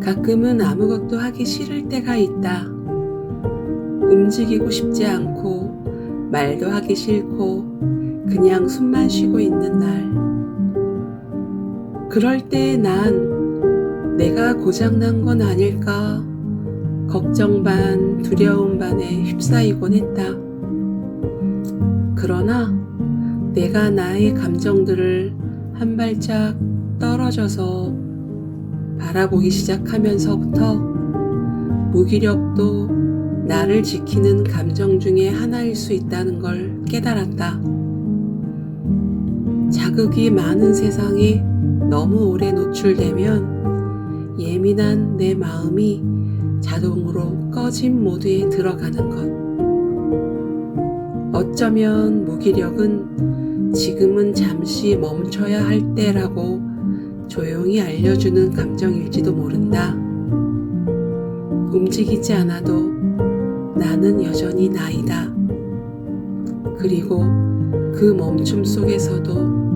가끔은 아무것도 하기 싫을 때가 있다. 움직이고 싶지 않고 말도 하기 싫고 그냥 숨만 쉬고 있는 날. 그럴 때난 내가 고장난 건 아닐까 걱정 반 두려움 반에 휩싸이곤 했다. 그러나 내가 나의 감정들을 한 발짝 떨어져서 바라보기 시작하면서부터 무기력도 나를 지키는 감정 중에 하나일 수 있다는 걸 깨달았다. 자극이 많은 세상에 너무 오래 노출되면 예민한 내 마음이 자동으로 꺼진 모드에 들어가는 것. 어쩌면 무기력은 지금은 잠시 멈춰야 할 때라고 조용히 알려주는 감정일지도 모른다. 움직이지 않아도 나는 여전히 나이다. 그리고 그 멈춤 속에서도